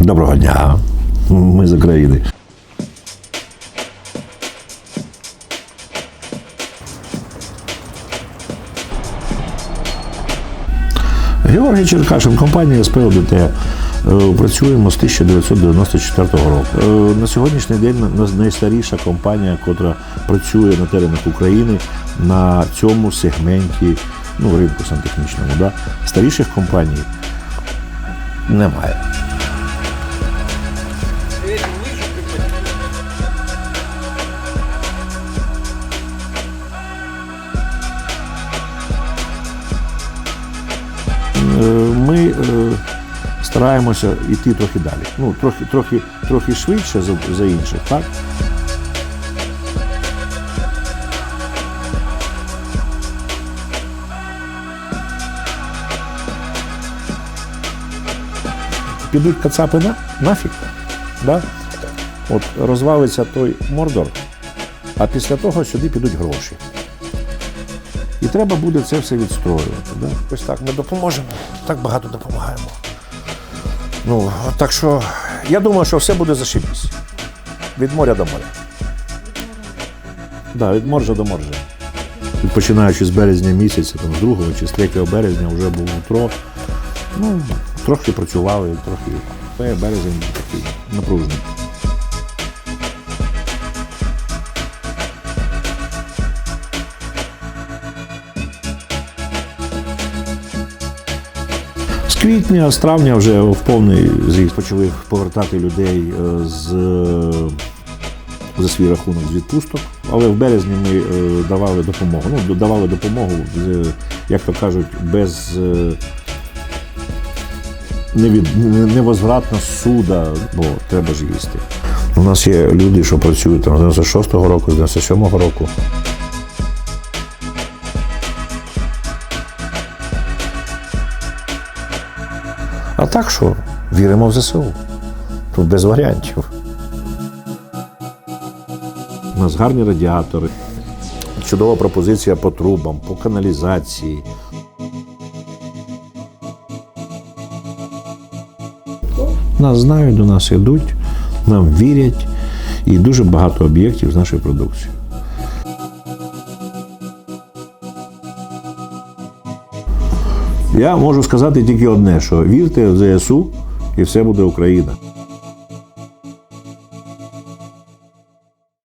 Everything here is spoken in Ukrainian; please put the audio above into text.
Доброго дня. Ми з України. Георгій Черкашин, компанія СП ОДТ. Е, Працюємо з 1994 року. Е, На сьогоднішній день найстаріша компанія, яка працює на теренах України на цьому сегменті ну, ринку сантехнічному. Да? Старіших компаній немає. Стараємося йти трохи далі. Ну, трохи, трохи, трохи швидше за, за інших, так? Підуть кацапи на, нафіг. Да? От розвалиться той мордор, а після того сюди підуть гроші. І треба буде це все відстроювати. Да? Ось так ми допоможемо, так багато допомагаємо. Ну, так що я думаю, що все буде зашибись. Від моря до моря. Да, від моржа до моржа. Починаючи з березня місяця, там, з 2 чи з 3 березня вже був утро. Ну, трохи працювали, трохи. Березень такий напружений. Квітня, з травня вже в повний зріст почали повертати людей е, з, за свій рахунок з відпусток. Але в березні ми е, давали допомогу. Ну, давали допомогу, як то кажуть, без е, невід, не- невозвратна суда, бо треба ж їсти. У нас є люди, що працюють там з 96-го року, з 97-го року. А так що віримо в ЗСУ. Тут без варіантів. У нас гарні радіатори, чудова пропозиція по трубам, по каналізації. Нас знають, до нас йдуть, нам вірять і дуже багато об'єктів з нашої продукції. Я можу сказати тільки одне: що вірте в ЗСУ і все буде Україна.